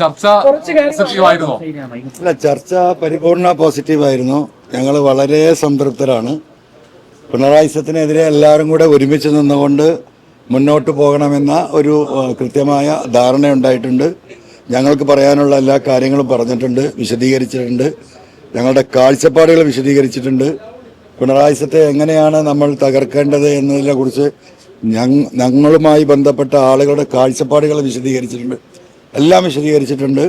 ചർച്ച പോസിറ്റീവ് ആയിരുന്നോ അല്ല ചർച്ച പരിപൂർണ പോസിറ്റീവായിരുന്നു. ഞങ്ങൾ വളരെ സംതൃപ്തരാണ്. പിണറായി സത്തിനെതിരെ എല്ലാവരും കൂടെ ഒരുമിച്ച് നിന്നുകൊണ്ട് മുന്നോട്ട് പോകണമെന്ന ഒരു കൃത്യമായ ധാരണയുണ്ടായിട്ടുണ്ട് ഞങ്ങൾക്ക് പറയാനുള്ള എല്ലാ കാര്യങ്ങളും പറഞ്ഞിട്ടുണ്ട് വിശദീകരിച്ചിട്ടുണ്ട്. ഞങ്ങളുടെ കാഴ്ചപ്പാടുകൾ വിശദീകരിച്ചിട്ടുണ്ട്. പിണറായി സത്തെ എങ്ങനെയാണ് നമ്മൾ തകർക്കേണ്ടത് എന്നതിനെ കുറിച്ച് ഞങ്ങളുമായി ബന്ധപ്പെട്ട ആളുകളുടെ കാഴ്ചപ്പാടുകൾ വിശദീകരിച്ചിട്ടുണ്ട്. എല്ലാം വിശദീകരിച്ചിട്ടുണ്ട്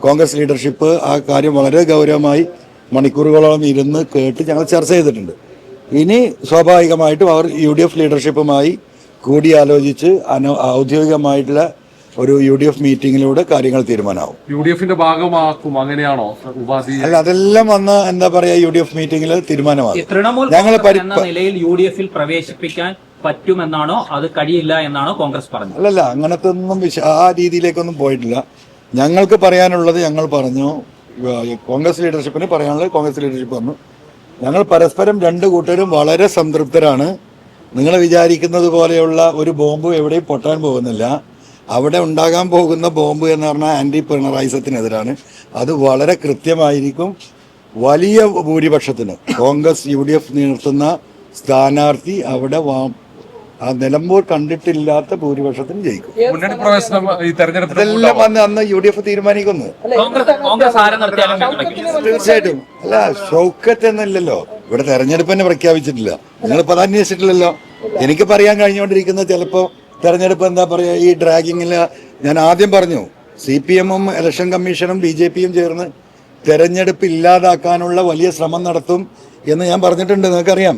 കോൺഗ്രസ് ലീഡർഷിപ്പ് ആ കാര്യം വളരെ ഗൗരവമായി മണിക്കൂറുകളോളം ഇരുന്ന് കേട്ട് ഞങ്ങൾ ചർച്ച ചെയ്തിട്ടുണ്ട്. ഇനി സ്വാഭാവികമായിട്ടും അവർ യു ഡി എഫ് ലീഡർഷിപ്പുമായി കൂടിയാലോചിച്ച് അന ഔദ്യോഗികമായിട്ടുള്ള ഒരു യു ഡി എഫ് മീറ്റിങ്ങിലൂടെ കാര്യങ്ങൾ തീരുമാനമാവും. യു ഡി എഫിന്റെ ഭാഗമാക്കും അങ്ങനെയാണോ? ഉപാധി അല്ല അതെല്ലാം വന്ന് എന്താ പറയാ യു ഡി എഫ് മീറ്റിംഗിൽ തീരുമാനമാകും. തൃണമൂൽ ഞങ്ങൾ എന്ന നിലയിൽ യു ഡി എഫിൽ പ്രവേശിപ്പിക്കാൻ പറ്റുമെന്നാണോ? അത് കഴിയില്ല എന്നാണോ കോൺഗ്രസ് പറഞ്ഞത്? അല്ലല്ല അങ്ങനത്തെ ഒന്നും വിശ ആ രീതിയിലേക്കൊന്നും പോയിട്ടില്ല. ഞങ്ങൾക്ക് പറയാനുള്ളത് ഞങ്ങൾ പറഞ്ഞു. ഏഹ് കോൺഗ്രസ് ലീഡർഷിപ്പിന് പറയാനുള്ളത് കോൺഗ്രസ് ലീഡർഷിപ്പ് പറഞ്ഞു. ഞങ്ങൾ പരസ്പരം രണ്ട് കൂട്ടരും വളരെ സംതൃപ്തരാണ്. നിങ്ങൾ വിചാരിക്കുന്നത് പോലെയുള്ള ഒരു ബോംബ് എവിടെയും പൊട്ടാൻ പോകുന്നില്ല. അവിടെ ഉണ്ടാകാൻ പോകുന്ന ബോംബ് എന്ന് പറഞ്ഞാൽ ആന്റി പിണറായിസത്തിനെതിരാണ് അത് വളരെ കൃത്യമായിരിക്കും. വലിയ ഭൂരിപക്ഷത്തിന് കോൺഗ്രസ് യു ഡി എഫ് നിർത്തുന്ന സ്ഥാനാർത്ഥി അവിടെ വാ- ആ നിലമ്പൂർ കണ്ടിട്ടില്ലാത്ത ഭൂരിപക്ഷത്തിന് ജയിക്കും. അതെല്ലാം ഈ തെരഞ്ഞെടുപ്പിൽ ഇതെല്ലാം വന്ന് അന്ന് യു ഡി എഫ് തീരുമാനിക്കുന്നു. തീർച്ചയായിട്ടും. അല്ല ഷൗക്കത്ത് എന്നല്ലല്ലോ. ഇവിടെ തെരഞ്ഞെടുപ്പ് തന്നെ പ്രഖ്യാപിച്ചിട്ടില്ല. നിങ്ങളിപ്പോ അത് അന്വേഷിച്ചിട്ടില്ലല്ലോ. എനിക്ക് പറയാൻ കഴിഞ്ഞുകൊണ്ടിരിക്കുന്നത് ചിലപ്പോ തെരഞ്ഞെടുപ്പ് എന്താ പറയുക ഈ ഡ്രാഗിങ്ങിൽ ഞാൻ ആദ്യം പറഞ്ഞു സി പി എമ്മും ഇലക്ഷൻ കമ്മീഷനും ബി ജെ പിയും ചേർന്ന് തെരഞ്ഞെടുപ്പ് ഇല്ലാതാക്കാനുള്ള വലിയ ശ്രമം നടത്തും എന്ന് ഞാൻ പറഞ്ഞിട്ടുണ്ട്. നിങ്ങൾക്കറിയാം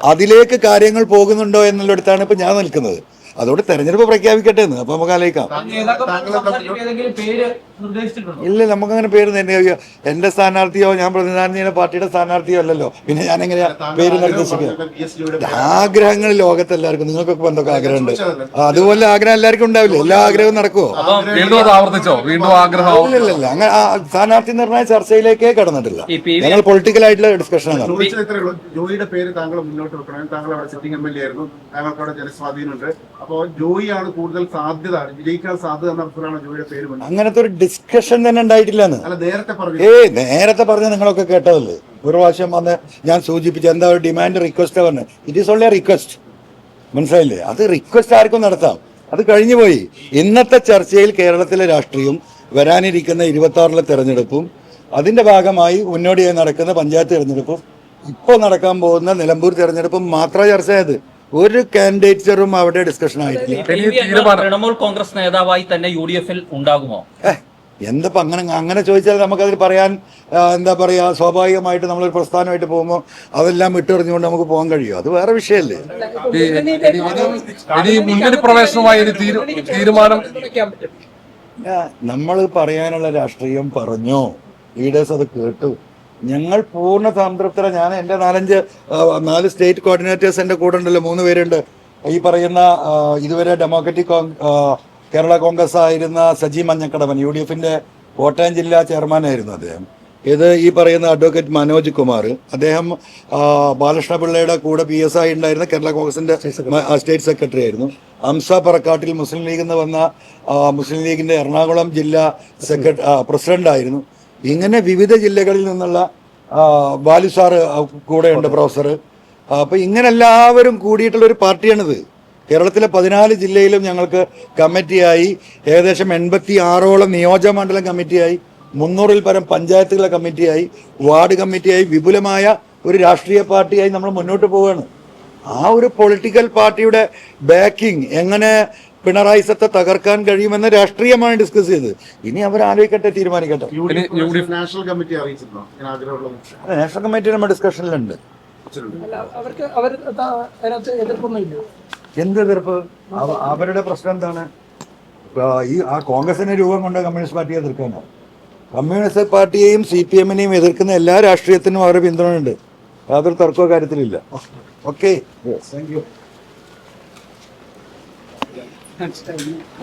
അതിലേക്ക് കാര്യങ്ങൾ പോകുന്നുണ്ടോ എന്നുള്ളിടത്താണ് ഇപ്പം ഞാൻ നിൽക്കുന്നത്. അതോടെ തെരഞ്ഞെടുപ്പ് പ്രഖ്യാപിക്കട്ടെ എന്ന്. അപ്പൊ നമുക്ക് ആലോചിക്കാം. ഇല്ല നമുക്കങ്ങനെ പേര് തന്നെ എന്റെ സ്ഥാനാർത്ഥിയോ ഞാൻ പ്രതിനിധാനം ചെയ്യുന്ന പാർട്ടിയുടെ സ്ഥാനാർത്ഥിയോ അല്ലല്ലോ. പിന്നെ ഞാൻ എങ്ങനെയാ പേര് നിർദ്ദേശിക്കുക? ആഗ്രഹങ്ങൾ ലോകത്തെല്ലാവർക്കും നിങ്ങൾക്കൊക്കെ എന്തൊക്കെ ആഗ്രഹമുണ്ട്? അതുപോലെ ആഗ്രഹം എല്ലാവർക്കും ഉണ്ടാവില്ലേ? എല്ലാ ആഗ്രഹവും നടക്കുമോ വീണ്ടും ആവർത്തിച്ചോ? വീണ്ടും ആഗ്രഹം ഇല്ലല്ല അങ്ങനെ സ്ഥാനാർത്ഥി നിർണയ ചർച്ചയിലേക്കേ കടന്നിട്ടില്ല. ഞങ്ങൾ പൊളിറ്റിക്കൽ ആയിട്ടുള്ള ഡിസ്കഷൻ ആണ് ജോയിയുടെ പേര് താങ്കൾ മുന്നോട്ട് വെക്കണം. താങ്കൾ അവിടെ സിറ്റിംഗ് എം എൽ എ ആയിരുന്നു. താങ്കൾക്ക് അവിടെ ജനസ്വാധീനമുണ്ട്. അപ്പോൾ ജോയിയാണ് കൂടുതൽ സാധ്യത വിജയിക്കാൻ സാധ്യത എന്ന അഭിപ്രായമാണ് ജോയിയുടെ പേര് അങ്ങനത്തെ ഒരു ഡിസ്കഷൻ തന്നെ ഉണ്ടായിട്ടില്ലെന്ന്. അല്ല നേരത്തെ പറഞ്ഞു ഏ നേരത്തെ പറഞ്ഞ നിങ്ങളൊക്കെ കേട്ടതല്ലേ? ഒരു പ്രാവശ്യം വന്ന് ഞാൻ സൂചിപ്പിച്ച എന്താ ഒരു ഡിമാൻഡ് റിക്വസ്റ്റ് പറഞ്ഞു ഇറ്റ് ഈസ് ഓൺലി റിക്വസ്റ്റ് മനസ്സിലായില്ലേ? അത് റിക്വസ്റ്റ് ആർക്കും നടത്താം. അത് കഴിഞ്ഞു പോയി. ഇന്നത്തെ ചർച്ചയിൽ കേരളത്തിലെ രാഷ്ട്രീയം വരാനിരിക്കുന്ന ഇരുപത്തി ആറിലെ തെരഞ്ഞെടുപ്പും അതിന്റെ ഭാഗമായി മുന്നോടിയായി നടക്കുന്ന പഞ്ചായത്ത് തെരഞ്ഞെടുപ്പും ഇപ്പോൾ നടക്കാൻ പോകുന്ന നിലമ്പൂർ തെരഞ്ഞെടുപ്പും മാത്രമേ ചർച്ചയായത്. ഒരു കാൻഡിഡേറ്ററും അവിടെ ഡിസ്കഷൻ ആയിട്ടില്ല തൃണമൂൽ കോൺഗ്രസ് നേതാവായി തന്നെ യു ഡി എഫിൽ ഉണ്ടാകുമോ എന്തപ്പോ അങ്ങനെ അങ്ങനെ ചോദിച്ചാൽ നമുക്കതിൽ പറയാൻ എന്താ പറയാ സ്വാഭാവികമായിട്ട് നമ്മളൊരു പ്രസ്ഥാനമായിട്ട് പോകുമ്പോൾ അതെല്ലാം വിട്ടെറിഞ്ഞുകൊണ്ട് നമുക്ക് പോകാൻ കഴിയും അത് വേറെ വിഷയമല്ലേ തീരുമാനം നമ്മൾ പറയാനുള്ള രാഷ്ട്രീയം പറഞ്ഞോ ലീഡേഴ്സ് അത് കേട്ടു ഞങ്ങൾ പൂർണ സംതൃപ്തര. ഞാൻ എന്റെ നാലഞ്ച് നാല് സ്റ്റേറ്റ് കോർഡിനേറ്റേഴ്സ് എന്റെ കൂടെ ഉണ്ടല്ലോ മൂന്ന് പേരുണ്ട്. ഈ പറയുന്ന ഇതുവരെ ഡെമോക്രാറ്റിക് കേരള കോൺഗ്രസ് ആയിരുന്ന സജി മഞ്ഞക്കടവൻ യു ഡി എഫിന്റെ കോട്ടയം ജില്ലാ ചെയർമാനായിരുന്നു അദ്ദേഹം. ഇത് ഈ പറയുന്ന അഡ്വക്കേറ്റ് മനോജ് കുമാർ. അദ്ദേഹം ആ, ബാലകൃഷ്ണ പിള്ളയുടെ കൂടെ പി എസ് ഐ ഉണ്ടായിരുന്ന കേരള കോൺഗ്രസിന്റെ മ- സ്റ്റേറ്റ് സെക്രട്ടറി ആയിരുന്നു. അംസ പറക്കാട്ടിൽ മുസ്ലിം ലീഗ് നിന്ന് വന്ന മുസ്ലിം ലീഗിന്റെ എറണാകുളം ജില്ലാ സെക്രട്ടറി പ്രസിഡന്റ് ആയിരുന്നു. ഇങ്ങനെ വിവിധ ജില്ലകളിൽ നിന്നുള്ള ബാലു സാറ് കൂടെയുണ്ട് പ്രൊഫസർ. അപ്പോൾ ഇങ്ങനെ എല്ലാവരും കൂടിയിട്ടുള്ള ഒരു പാർട്ടിയാണിത്. കേരളത്തിലെ പതിനാല് ജില്ലയിലും ഞങ്ങൾക്ക് കമ്മിറ്റിയായി ഏകദേശം എൺപത്തി ആറോളം നിയോജകമണ്ഡലം കമ്മിറ്റിയായി മുന്നൂറിൽ പരം പഞ്ചായത്തുകളെ കമ്മിറ്റിയായി വാർഡ് കമ്മിറ്റിയായി വിപുലമായ ഒരു രാഷ്ട്രീയ പാർട്ടിയായി നമ്മൾ മുന്നോട്ട് പോവുകയാണ്. ആ ഒരു പൊളിറ്റിക്കൽ പാർട്ടിയുടെ ബാക്കിംഗ് എങ്ങനെ പിണറായി സത്തെ തകർക്കാൻ കഴിയുമെന്ന് രാഷ്ട്രീയമായി ഡിസ്കസ് ചെയ്ത് ഇനി അവർ ആലോചിക്കട്ടെ തീരുമാനിക്കട്ടെ. National committee അറിയിച്ചിരുന്നോ? നാഷണൽ നമ്മുടെ ഡിസ്കഷനിലുണ്ട്. അല്ല, അവർക്ക് അവർ അതിനകത്ത് എതിർപ്പൊന്നുമില്ല എന്ത് എതിർപ്പ്? അവരുടെ പ്രശ്നം എന്താണ്? ഈ ആ കോൺഗ്രസിന് രൂപം കൊണ്ട് കമ്മ്യൂണിസ്റ്റ് പാർട്ടിയെ എതിർക്കാനോ. കമ്മ്യൂണിസ്റ്റ് പാർട്ടിയെയും സി പി എമ്മിനെയും എതിർക്കുന്ന എല്ലാ രാഷ്ട്രീയത്തിനും അവരുടെ പിന്തുണയുണ്ട്. യാതൊരു തർക്കമോ കാര്യത്തിലില്ല. Okay. Thank you That's statement.